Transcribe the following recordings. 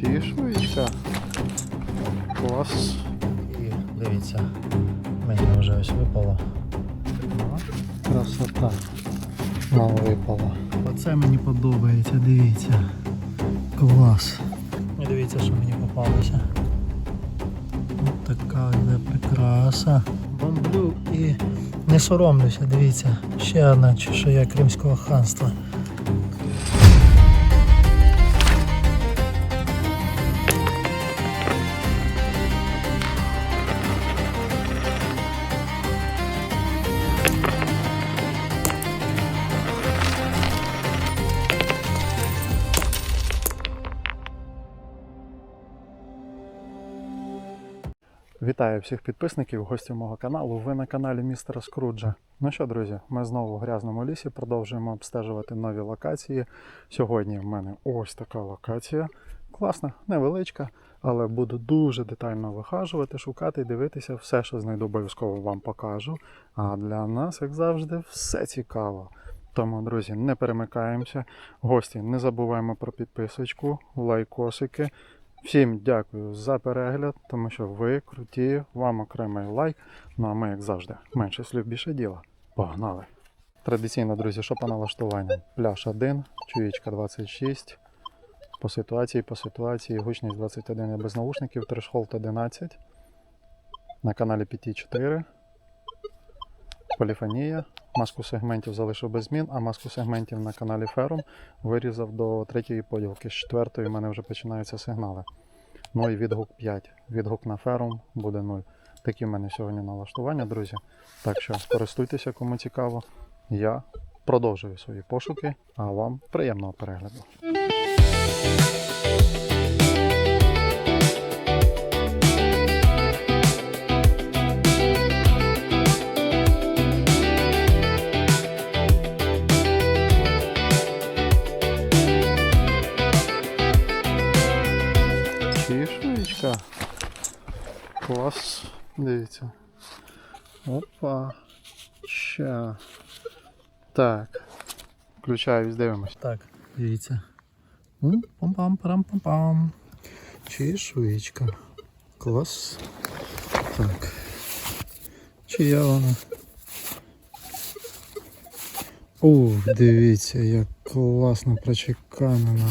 Чішуєчка. Клас. І дивіться, мені вже ось випало. Красота. Мало випало. Оце мені подобається, дивіться. Клас. І дивіться, що мені попалося. Ось така йде прикраса. Бомблю і не соромлюся, дивіться. Ще одна чешуя Кримського ханства. Вітаю всіх підписників, гостів мого каналу. Ви на каналі Містера Скруджа. Ну що, друзі, ми знову в грязному лісі продовжуємо обстежувати нові локації. Сьогодні в мене ось така локація. Класна, невеличка, але буду дуже детально вихажувати, шукати і дивитися. Все, що знайду, обов'язково вам покажу. А для нас, як завжди, все цікаво. Тому, друзі, не перемикаємося. Гості, не забуваємо про підписочку, лайкосики. Всім дякую за перегляд, тому що ви круті, вам окремий лайк. Ну а ми, як завжди, менше слів більше діла. Погнали! Традиційно, друзі, що по налаштуванням? Пляж 1, чуєчка 26. По ситуації, по ситуації, гучність 21 я без наушників, трешхолд 11. На каналі PT4. Поліфонія. Маску сегментів залишив без змін, а маску сегментів на каналі Ферум вирізав до третьої поділки. З четвертої в мене вже починаються сигнали. Ну і відгук 5. Відгук на ферум буде 0. Такі в мене сьогодні налаштування, друзі. Так що користуйтеся, кому цікаво. Я продовжую свої пошуки, а вам приємного перегляду. Дивіться. Опа. Ща. Так. Включаюсь, дивимось. Так, дивіться. М, Пам-пам-парам-пам-пам. Чешуєчка. Клас. Так. Чия вона? Ух, дивіться, як класно прочеканена.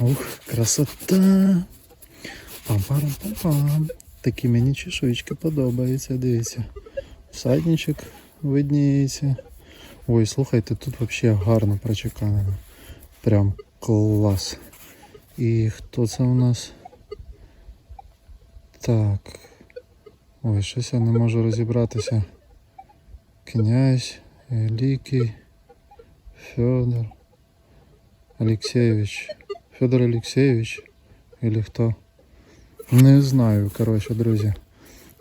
Ух, красота. Пам-парам-пам-пам. Такі мені чешуєчки подобаються, дивіться. Всадничок видніється. Ой, слухайте, тут взагалі гарно прочеканено. Прям клас. І хто це у нас? Так. Ой, щось я не можу розібратися. Князь, Великий, Федор Алексеевич. Федор Алексеевич? Или хто? Не знаю, коротше, друзі.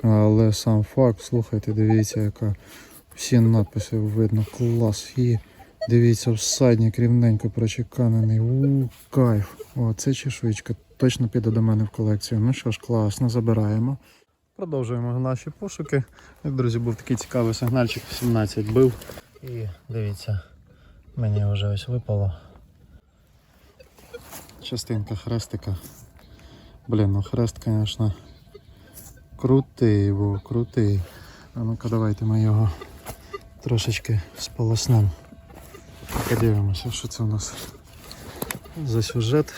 Але сам факт, слухайте, дивіться, яка всі надписи видно, клас. І дивіться, всадник рівненько прочеканений. У, кайф. О, це чешуйчка. Точно піде до мене в колекцію. Ну що ж, класно, забираємо. Продовжуємо наші пошуки. Друзі, був такий цікавий сигнальчик 17 бив. І дивіться, мені вже ось випало. Частинка хрестика. Блін, ну хрест, звісно, крутий був, крутий. А ну-ка давайте ми його трошечки сполоснемо. Подивимося, що це у нас за сюжет.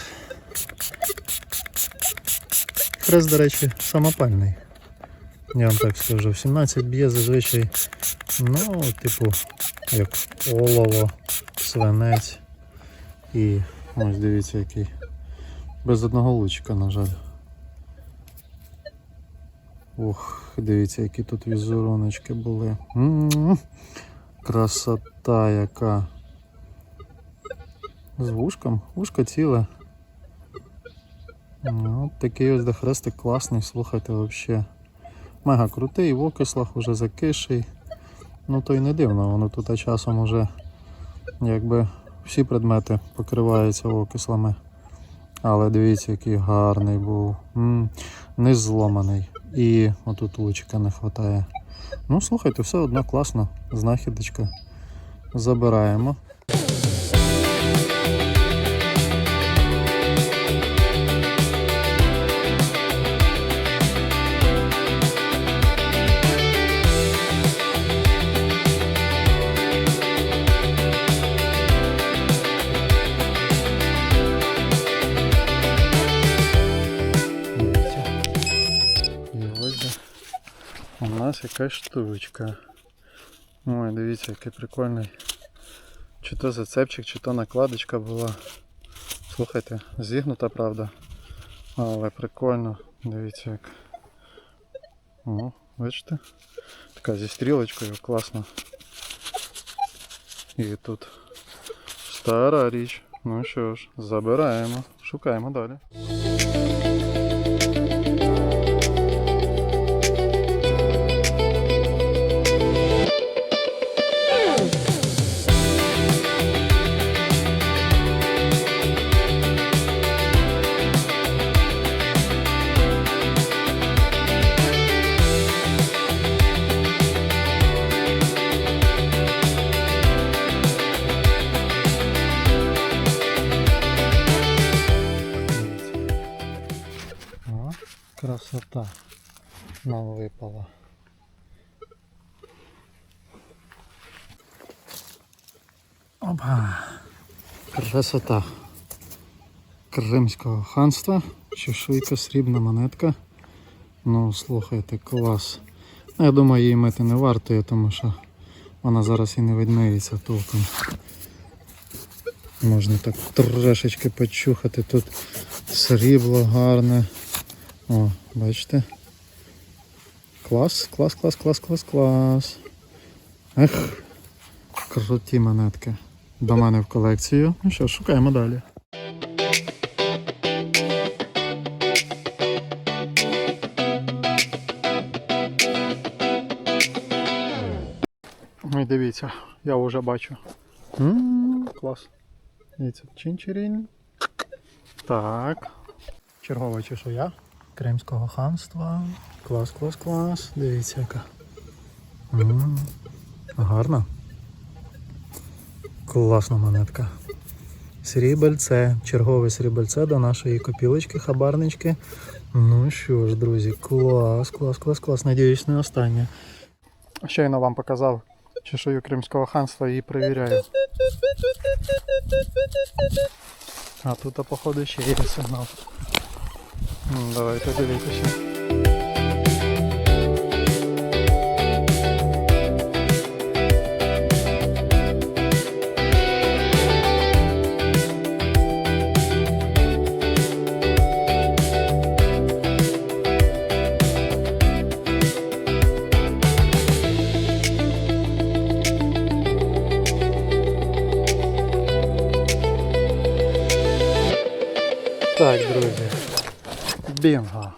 Хрест, до речі, самопальний. Я вам так скажу, в 17 б'є зазвичай, ну, типу, як олово, свинець. І ось дивіться який. Без одного лучика, на жаль. Ух, дивіться, які тут візеруночки були. Красота яка. З вушком. Вушко ціле. Ну, От такий ось дохрестик класний, слухайте взагалі. Мега крутий, в окислах уже закиший. Ну то й не дивно, воно тут часом уже якби всі предмети покриваються окислами. Але дивіться, який гарний був. м не зломаний. І отут лучика не вистачає. Ну, слухайте, все одно класно. Знахідочка. Забираємо. Якась штучка. Ой, дивіться, який прикольний. Чи то зацепчик, чи то накладочка була. Слухайте, зігнута, правда. Але прикольно. Дивіться як. О, бачите? Така зі стрілочкою, класно. І тут стара річ. Ну що ж, забираємо, шукаємо далі. Нам випала. Опа. Красота Кримського ханства. Чешуйка, срібна монетка. Ну, слухайте, клас. Я думаю, її мити не варто, тому що вона зараз і не відмиється толком. Можна так трошечки почухати. Тут срібло гарне. О, бачите? Клас, клас, клас, клас, клас, клас. Ех, круті монетки. До мене в колекцію. Ну що, шукаємо далі. Ой, дивіться, я вже бачу. м клас. Дивіться, чинчерінь. Так. Чергова чешуя Кримського ханства. Клас, клас, клас. Дивіться яка. м Гарна. Класна монетка. Срібельце. Чергове срібельце до нашої копілочки, хабарнички. Ну що ж, друзі, клас, клас, клас, клас. Надіюсь, не останнє. Щойно вам показав чешую Кримського ханства і перевіряю. А тут, походу, ще є сигнал. Давайте дивитися. Бінго.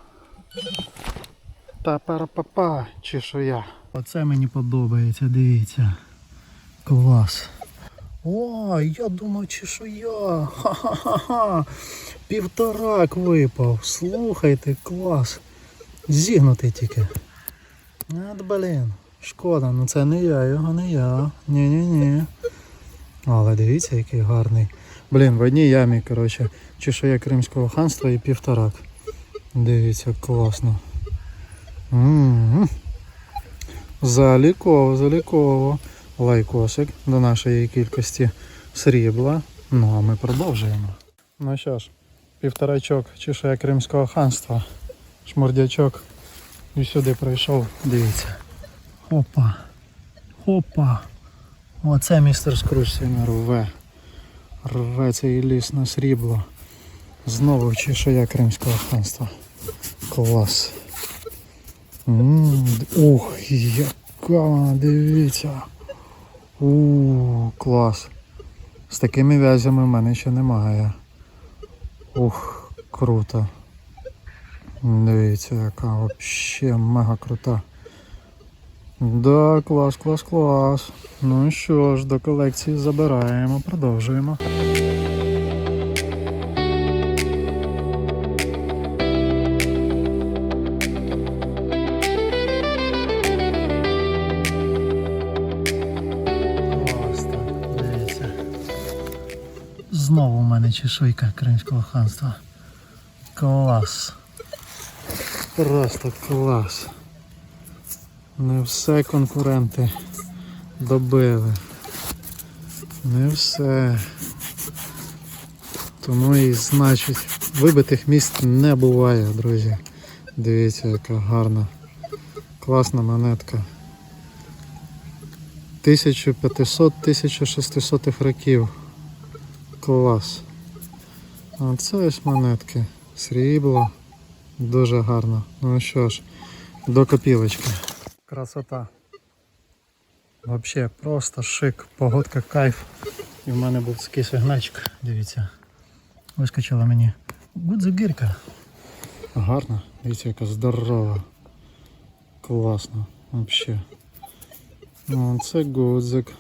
Та-пара-па-па, чешуя. Оце мені подобається, дивіться. Клас. О, я думав, чешуя. Ха-ха-ха. Півторак випав. Слухайте, клас. Зігнутий тільки. От, блін. Шкода, ну це не я, його не я. Ні-ні-ні. Але дивіться, який гарний. Блін, в одній ямі, коротше, чешуя Кримського ханства і півторак. Дивіться, класно. М-м-м. Заліково, заліково. Лайкосик до нашої кількості срібла. Ну а ми продовжуємо. Ну що ж, півторачок чешуя Кримського ханства. Шмурдячок і сюди прийшов. Дивіться. Опа. Опа. Оце містер Скрудж сьогодні рве. Рве цей ліс на срібло. Знову чешуя Кримського ханства. Клас. Ух, яка, дивіться. У, клас. З такими в'язями в мене ще немає. Ух, круто. Дивіться, яка вообще мега крута. Да, клас, клас, клас. Ну що ж, до колекції забираємо, продовжуємо. Чешуйка Кримського ханства. Клас. Просто клас. Не все конкуренти добили. Не все. Тому і значить вибитих міст не буває, друзі. Дивіться, яка гарна Класна монетка. 1500-1600 років. Клас. А це ось монетки. Срібло. Дуже гарно. Ну що ж, до копілочки. Красота. Вообще просто шик, погодка кайф. І в мене був такий сигнальчик, дивіться. Вискочила мені гудзигірка. Гарна, дивіться, яка здорова. Класно, вообще. Ну, це гудзик.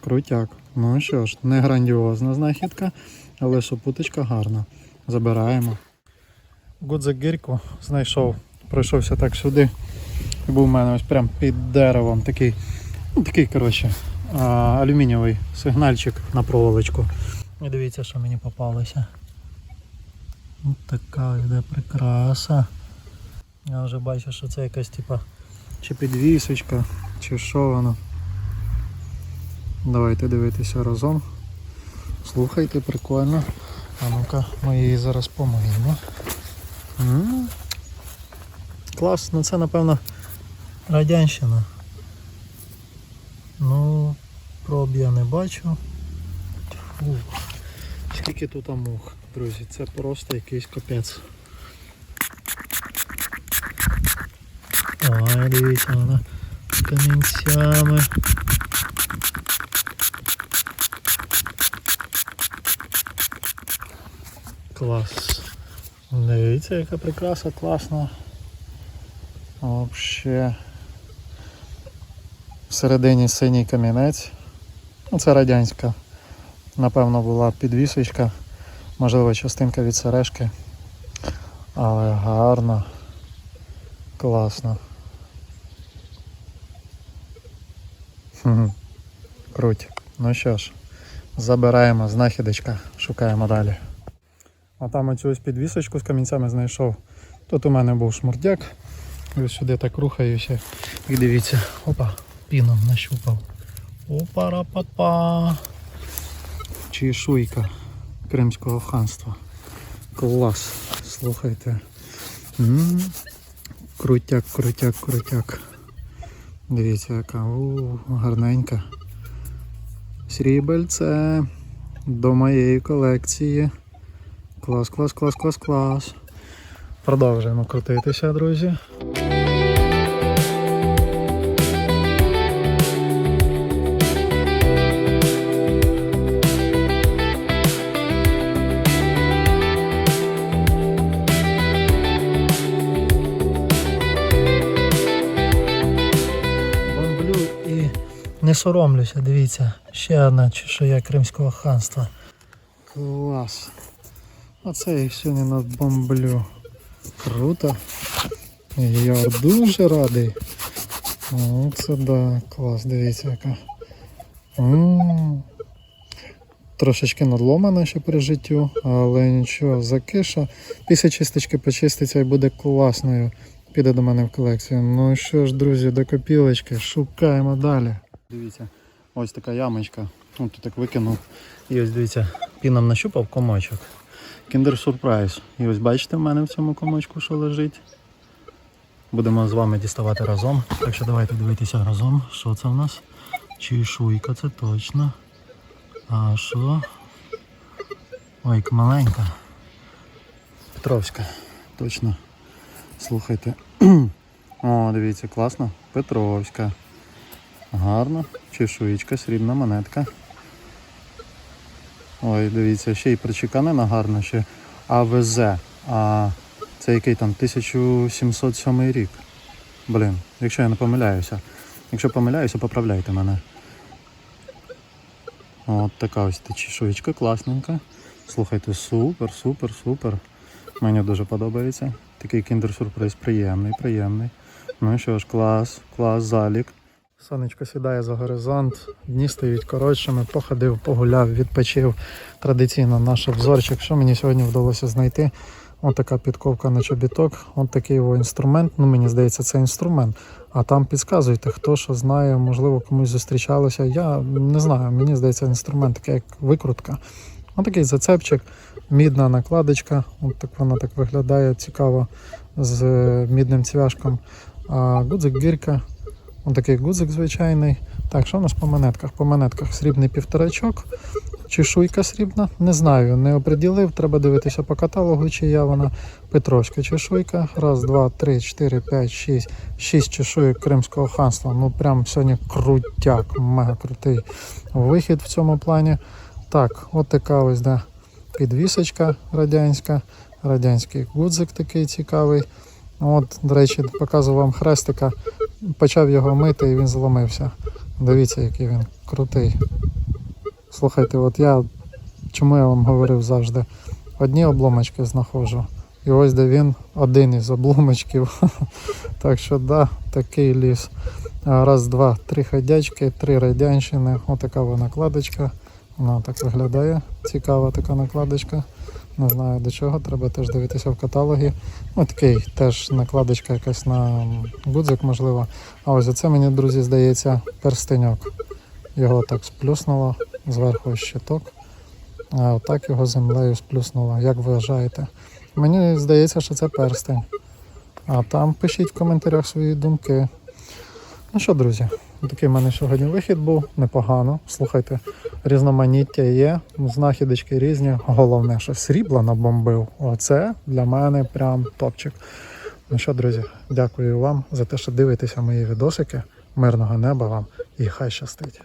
Крутяк. Ну що ж, не грандіозна знахідка, але супуточка гарна. Забираємо. Гудзик гірку знайшов, пройшовся так сюди. Був у мене ось прям під деревом такий, ну такий, коротше, алюмінієвий сигнальчик на проволочку. І дивіться, що мені попалося. Ось така йде прикраса. Я вже бачу, що це якась типа чи підвісочка, чи що воно. Давайте дивитися разом. Слухайте, прикольно. А ну-ка, ми її зараз помиємо. М. Клас, ну це напевно радянщина. Ну, проб я не бачу. Фу. Скільки тут мух, друзі, це просто якийсь капець. Ой, дивіться, вона з камінцями. Клас. Дивіться, яка прикраса класна. Вообще. Всередині синій камінець. Ну, це радянська. Напевно, була підвісочка, можливо, частинка від сережки. Але гарно. Класно. Круть. Ну що ж, забираємо знахідочка, шукаємо далі. А там оцю ось підвісочку з камінцями знайшов. Тут у мене був шмурдяк. Ось сюди так рухаюся. І дивіться, опа, піном нащупав. Опа-ра-па-па. Чешуйка Кримського ханства. Клас. Слухайте. М, Крутяк, крутяк, крутяк. Дивіться, яка у, гарненька. Срібельце до моєї колекції. Клас, клас, клас, клас, клас. Продовжуємо крутитися, друзі. Не соромлюся, дивіться, ще одна чешуя Кримського ханства. Клас. Оце я сьогодні надбомблю. Круто. Я дуже радий. О, це да, клас, дивіться яка. М. Трошечки надломана ще при життю, але нічого, закиша. Після чисточки почиститься і буде класною. Піде до мене в колекцію. Ну що ж, друзі, до копілочки, шукаємо далі. Дивіться, ось така ямочка. Тут так викинув. І ось дивіться, піном нащупав комочок. Kinder Surprise. І ось бачите в мене в цьому комочку, що лежить. Будемо з вами діставати разом. Так що давайте дивитися разом, що це в нас. Чешуйка, це точно. А що? Ой, маленька. Петровська. Точно. Слухайте. О, дивіться, класно. Петровська. Гарно. Чешуєчка, срібна монетка. Ой, дивіться, ще й причеканена гарно, ще АВЗ. А це який там 1707 рік. Блін, якщо я не помиляюся. Якщо помиляюся, поправляйте мене. От така ось чешуєчка класненька. Слухайте, супер, супер, супер. Мені дуже подобається. Такий кіндер-сюрприз приємний, приємний. Ну що ж, клас, клас, залік. Сонечко сідає за горизонт, дні стають коротшими, походив, погуляв, відпочив. Традиційно наш обзорчик. Що мені сьогодні вдалося знайти? Ось така підковка на чобіток, ось такий його інструмент. Ну, мені здається, це інструмент. А там підказуйте, хто що знає, можливо, комусь зустрічалося. Я не знаю, мені здається, інструмент такий як викрутка. Ось такий зацепчик, мідна накладочка. От так вона так виглядає цікаво. з е, мідним цвяшком. А гудзик гірка, ось такий гудзик звичайний. Так, що у нас по монетках? По монетках срібний півторачок, чешуйка срібна. Не знаю, не оприділив. Треба дивитися по каталогу, чи є вона. Петровська чешуйка. Раз, два, три, чотири, п'ять, шість. Шість чешуйок Кримського ханства. Ну прям сьогодні крутяк, мега крутий вихід в цьому плані. Так, от така ось да, підвісочка радянська, радянський гудзик такий цікавий. От, до речі, показував вам хрестика. Почав його мити і він зломився. Дивіться, який він крутий. Слухайте, от я чому я вам говорив завжди? Одні обломочки знаходжу. І ось де він один із обломочків. так що да, такий ліс. Раз, два, три ходячки, три радянщини. Отака вона накладочка. Вона так виглядає. Цікава така накладочка. Не знаю до чого, треба теж дивитися в каталогі. Ну, такий теж накладочка якась на гудзик, можливо. А ось оце мені, друзі, здається, перстеньок. Його так сплюснуло, зверху щиток. А отак його землею сплюснуло. Як вважаєте? Мені здається, що це перстень. А там пишіть в коментарях свої думки. Ну що, друзі, такий в мене сьогодні вихід був непогано. Слухайте, різноманіття є, знахідочки різні. Головне, що срібла набомбив. Оце для мене прям топчик. Ну що, друзі, дякую вам за те, що дивитеся мої відосики. Мирного неба вам і хай щастить.